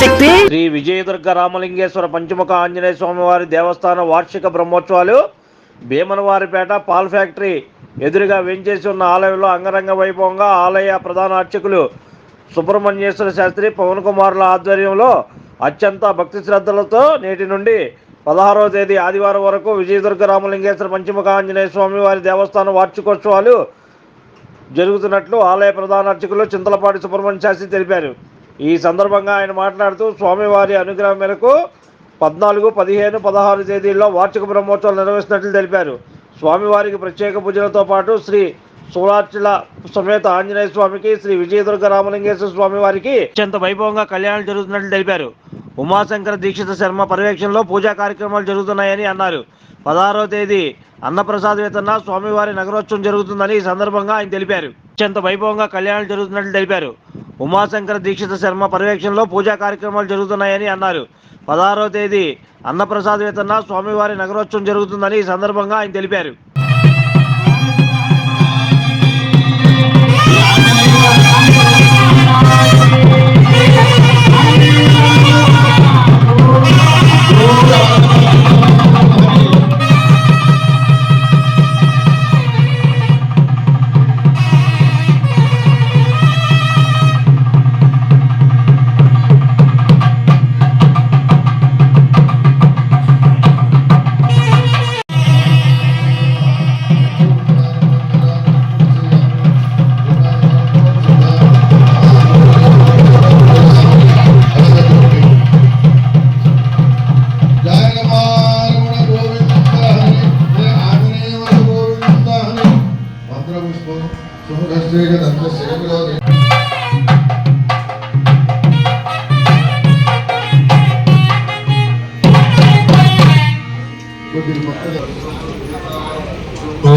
శక్తి? శ్రీ విజయదుర్గ రామలింగేశ్వర పంచముఖ ఆంజనేయ స్వామివారి దేవస్థాన వార్షిక బ్రహ్మోత్సవాలు భీమనవారిపేట పాల్ ఫ్యాక్టరీ ఎదురుగా వెంచేసి ఉన్న ఆలయంలో అంగరంగ వైభవంగా ఆలయ ప్రధాన అర్చకులు సుబ్రహ్మణ్యేశ్వర శాస్త్రి పవన్ కుమార్ల ఆధ్వర్యంలో అత్యంత భక్తి శ్రద్ధలతో నేటి నుండి పదహారవ తేదీ ఆదివారం వరకు విజయదుర్గ రామలింగేశ్వర పంచముఖ ఆంజనేయ స్వామి వారి దేవస్థాన వార్షికోత్సవాలు జరుగుతున్నట్లు ఆలయ ప్రధాన అర్చకులు చింతలపాటి సుబ్రహ్మణ్య శాస్త్రి తెలిపారు. ఈ సందర్భంగా ఆయన మాట్లాడుతూ స్వామివారి అనుగ్రహం మేరకు పద్నాలుగు పదిహేను పదహారు తేదీల్లో వార్షిక బ్రహ్మోత్సవాలు నిర్వహిస్తున్నట్లు తెలిపారు. స్వామివారికి ప్రత్యేక పూజలతో పాటు శ్రీ సోలార్చల సమేత ఆంజనేయ స్వామికి శ్రీ విజయదుర్గ రామలింగేశ్వర స్వామి వారికి అత్యంత వైభవంగా కళ్యాణాలు జరుగుతున్నట్లు తెలిపారు. ఉమాశంకర దీక్షిత శర్మ పర్యవేక్షణలో పూజా కార్యక్రమాలు జరుగుతున్నాయని అన్నారు. పదహారవ తేదీ అన్నప్రసాద్ వేతన స్వామివారి నగరోత్సవం జరుగుతుందని ఈ సందర్భంగా ఆయన తెలిపారు. అత్యంత వైభవంగా కళ్యాణాలు జరుగుతున్నట్లు తెలిపారు. ఉమాశంకర దీక్షిత శర్మ పర్యవేక్షణలో పూజా కార్యక్రమాలు జరుగుతున్నాయని అన్నారు. పదహారవ తేదీ అన్నప్రసాద్ వేతన స్వామివారి నగరోత్సవం జరుగుతుందని ఈ సందర్భంగా ఆయన తెలిపారు.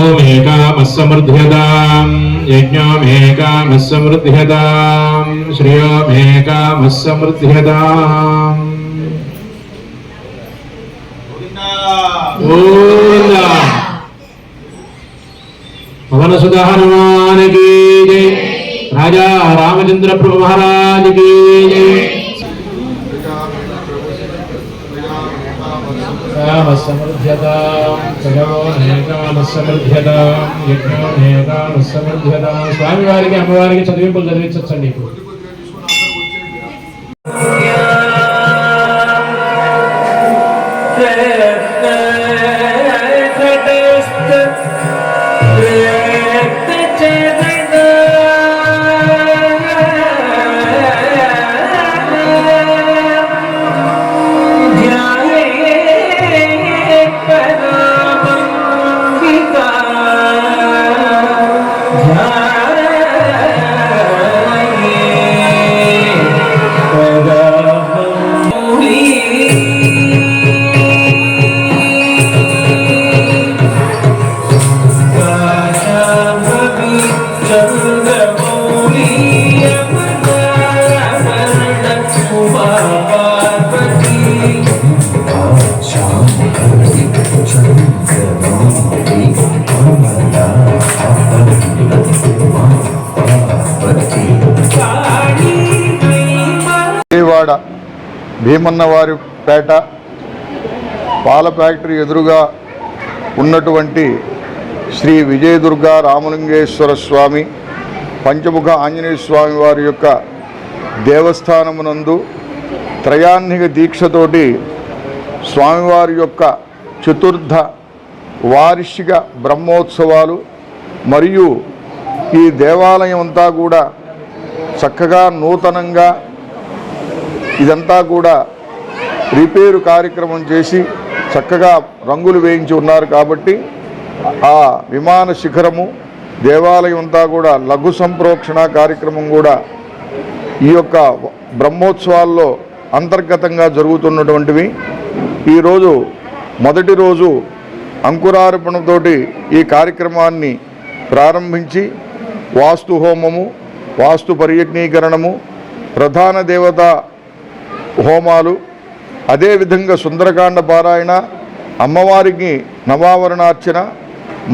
ఓమేకామస్సమృద్ధ్యతాం యజ్ఞోమేకామస్సమృద్ధ్యతాం శ్రియోమేకామస్సమృద్ధ్యతాం గోవిందా పవనసుత హనుమానికి జై రాజా రామచంద్ర ప్రభు మహారాజుకి జై కామసమృద్ధ్యతాం జగమోనేకామసమృద్ధ్యతాం యజ్ఞోనేకామసమృద్ధ్యతాం స్వామివారికి అమ్మవారికి చదివింపులు చదివించండి ఇప్పుడు విజయవాడ భీమన్నవారి పేట పాల ఫ్యాక్టరీ ఎదురుగా ఉన్నటువంటి శ్రీ విజయదుర్గ రామలింగేశ్వర స్వామి పంచముఖ ఆంజనేయ స్వామి వారి యొక్క దేవస్థానమునందు త్రయాన్నిక దీక్షతోటి స్వామివారి యొక్క చతుర్థ వార్షిక బ్రహ్మోత్సవాలు మరియు ఈ దేవాలయం అంతా కూడా చక్కగా నూతనంగా ఇదంతా కూడా రిపేరు కార్యక్రమం చేసి చక్కగా రంగులు వేయించి ఉన్నారు కాబట్టి ఆ విమాన శిఖరము దేవాలయం అంతా కూడా లఘు సంప్రోక్షణ కార్యక్రమం కూడా ఈ యొక్క బ్రహ్మోత్సవాల్లో అంతర్గతంగా జరుగుతున్నటువంటివి. ఈరోజు మొదటి రోజు అంకురార్పణతోటి ఈ కార్యక్రమాన్ని ప్రారంభించి వాస్తు హోమము వాస్తు పర్యజ్ఞీకరణము ప్రధాన దేవత హోమాలు అదేవిధంగా సుందరకాండ పారాయణ అమ్మవారికి నవావరణార్చన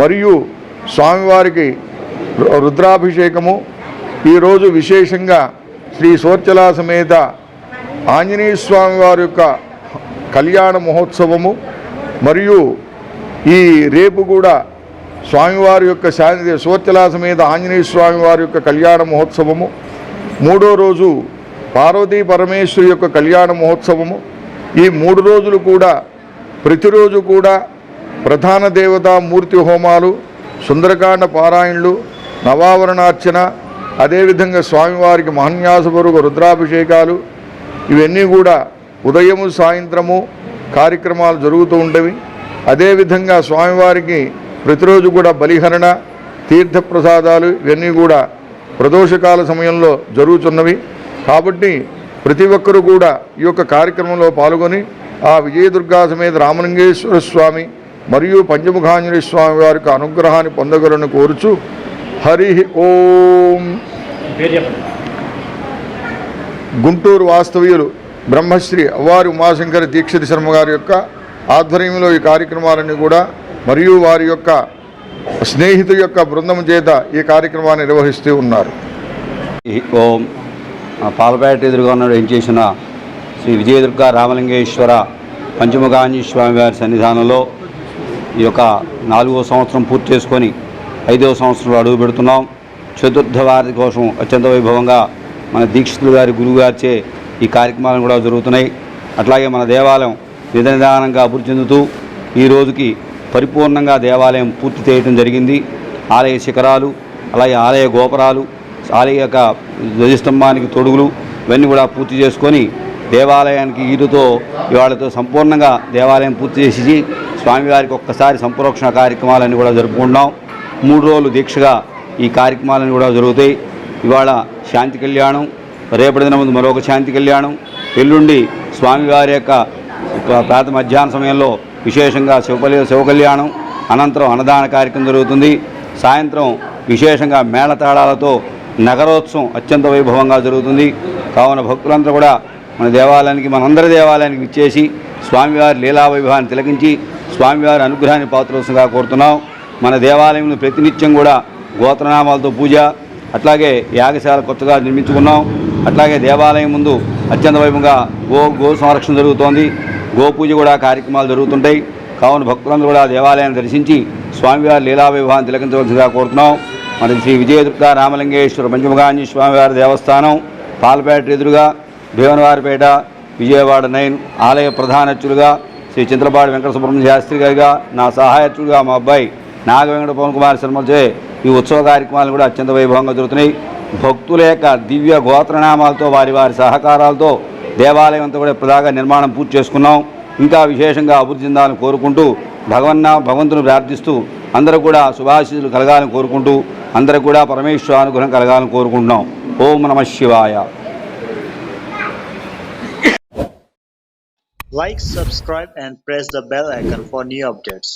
మరియు స్వామివారికి రుద్రాభిషేకము. ఈరోజు విశేషంగా శ్రీ సోర్చలా సమేత ఆంజనేయ స్వామి వారి యొక్క కళ్యాణ మహోత్సవము మరియు ఈ రేపు కూడా స్వామివారి యొక్క శాంతి సూర్తిలాస మీద ఆంజనేయ స్వామివారి యొక్క కళ్యాణ మహోత్సవము. మూడో రోజు పార్వతీ పరమేశ్వరి యొక్క కళ్యాణ మహోత్సవము. ఈ మూడు రోజులు కూడా ప్రతిరోజు కూడా ప్రధాన దేవతా మూర్తి హోమాలు సుందరకాండ పారాయణలు నవావరణార్చన అదేవిధంగా స్వామివారికి మహన్యాసపూర్వక రుద్రాభిషేకాలు ఇవన్నీ కూడా ఉదయము సాయంత్రము కార్యక్రమాలు జరుగుతూ ఉండేవి. అదేవిధంగా స్వామివారికి ప్రతిరోజు కూడా బలిహరణ తీర్థప్రసాదాలు ఇవన్నీ కూడా ప్రదోషకాల సమయంలో జరుగుతున్నవి. కాబట్టి ప్రతి ఒక్కరూ కూడా ఈ యొక్క కార్యక్రమంలో పాల్గొని ఆ విజయదుర్గా సమేత రామలింగేశ్వర స్వామి మరియు పంచముఖాంజనేయ స్వామి వారికి అనుగ్రహాన్ని పొందగలను కోరుచు హరి ఓం. గుంటూరు వాస్తవ్యులు బ్రహ్మశ్రీ అవ్వారి ఉమాశంకర దీక్షిత శర్మ గారి యొక్క ఆధ్వర్యంలో ఈ కార్యక్రమాలన్నీ కూడా మరియు వారి యొక్క స్నేహితు యొక్క బృందం చేత ఈ కార్యక్రమాన్ని నిర్వహిస్తూ ఉన్నారు. ఓం పాలపేట ఎదురుగా ఉన్న ఏం చేసిన శ్రీ విజయదుర్గ రామలింగేశ్వర పంచముఖాంజీ స్వామి వారి సన్నిధానంలో ఈ యొక్క నాలుగో సంవత్సరం పూర్తి చేసుకొని ఐదవ సంవత్సరంలో అడుగు పెడుతున్నాం. చతుర్థ వారి కోసం అత్యంత వైభవంగా మన దీక్షితులు గారి గురువు గారిచే ఈ కార్యక్రమాలు కూడా జరుగుతున్నాయి. అట్లాగే మన దేవాలయం నిదానంగా అభివృద్ధి చెందుతూ ఈ రోజుకి పరిపూర్ణంగా దేవాలయం పూర్తి చేయడం జరిగింది. ఆలయ శిఖరాలు అలాగే ఆలయ గోపురాలు ఆలయ యొక్క ధ్వజస్తంభానికి తొడుగులు ఇవన్నీ కూడా పూర్తి చేసుకొని దేవాలయానికి ఈరుతో ఇవాళతో సంపూర్ణంగా దేవాలయం పూర్తి చేసి స్వామివారికి ఒక్కసారి సంప్రోక్షణ కార్యక్రమాలన్నీ కూడా జరుపుకుంటున్నాం. మూడు రోజులు దీక్షగా ఈ కార్యక్రమాలన్నీ కూడా జరుగుతాయి. ఇవాళ శాంతి కళ్యాణం రేపటి దిన ముందు మరొక శాంతి కళ్యాణం. ఎల్లుండి స్వామివారి యొక్క ప్రాత మధ్యాహ్న సమయంలో విశేషంగా శివపల్లి శివ కళ్యాణం అనంతరం అన్నదాన కార్యక్రమం జరుగుతుంది. సాయంత్రం విశేషంగా మేళతాళాలతో నగరోత్సవం అత్యంత వైభవంగా జరుగుతుంది. కావున భక్తులందరూ కూడా మన దేవాలయానికి మనందరి దేవాలయానికి ఇచ్చేసి స్వామివారి లీలా వైభవాన్ని తిలకించి స్వామివారి అనుగ్రహాన్ని పాత్రోత్సవంగా కోరుతున్నాం. మన దేవాలయంలో ప్రతినిత్యం కూడా గోత్రనామాలతో పూజ అట్లాగే యాగశాల కొత్తగా నిర్మించుకున్నాం. అట్లాగే దేవాలయం ముందు అత్యంత వైభవంగా గో గో సంరక్షణ జరుగుతోంది. గోపూజ కూడా కార్యక్రమాలు జరుగుతుంటాయి. కావున భక్తులందరూ కూడా దేవాలయాన్ని దర్శించి స్వామివారి లీలా వివాహం తిలకించవలసిందిగా కోరుతున్నాం. మరి శ్రీ విజయదుర్గ రామలింగేశ్వర పంచముఖాంజీ స్వామివారి దేవస్థానం పాలపేట ఎదురుగా భీమనవారిపేట విజయవాడ నైన్ ఆలయ ప్రధానచ్చులుగా శ్రీ చింతలపాటి వెంకట సుబ్రహ్మణ్య శాస్త్రి గారిగా నా సహాయకులుగా మా అబ్బాయి నాగ వెంకట పవన్ కుమార్ శర్మలచే ఈ ఉత్సవ కార్యక్రమాలు కూడా అత్యంత వైభవంగా జరుగుతున్నాయి. భక్తుల యొక్క దివ్య గోత్రనామాలతో వారి వారి సహకారాలతో దేవాలయం అంతా కూడా ప్రధాగా నిర్మాణం పూర్తి చేసుకున్నాం. ఇంకా విశేషంగా అభివృద్ధి చెందాలని కోరుకుంటూ భగవన్న భగవంతుని ప్రార్థిస్తూ అందరూ కూడా శుభాశీస్సులు కలగాలని కోరుకుంటూ అందరూ కూడా పరమేశ్వర అనుగ్రహం కలగాలని కోరుకుంటున్నాం. ఓం నమ శివాయ. Like subscribe and press the bell icon for new updates